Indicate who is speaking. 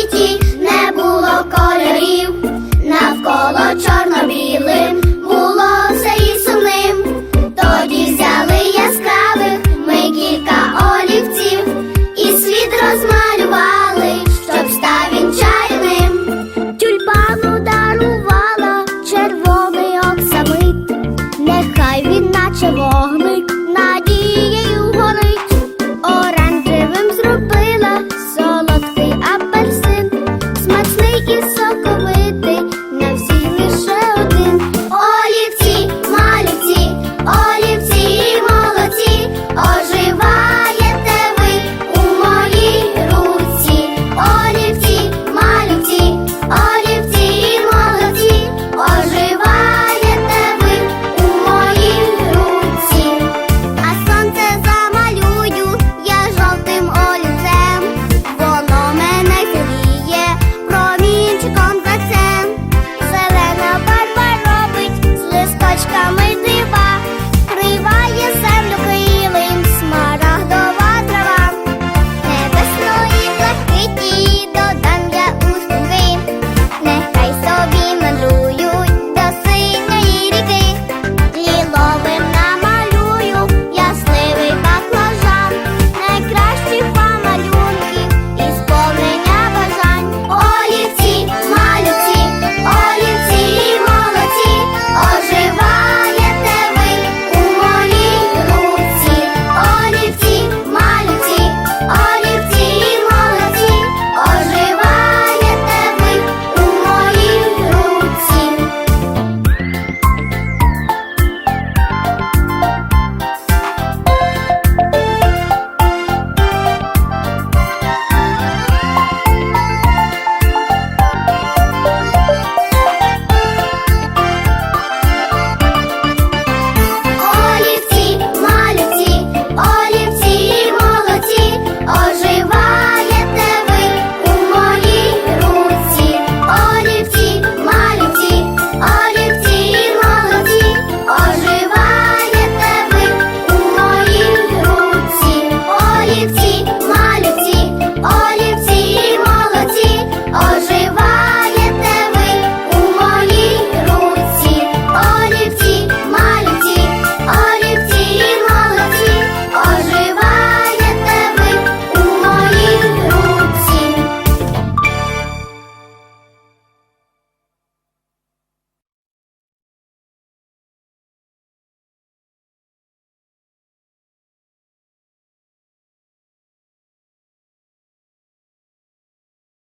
Speaker 1: світі не було кольорів, навколо чорно-білим було все і сумним. Тоді взяли яскравих ми кілька олівців, і світ розмалювали, щоб став він чайним. Тюльпану дарувала червоний оксамит, нехай він наче вогонь.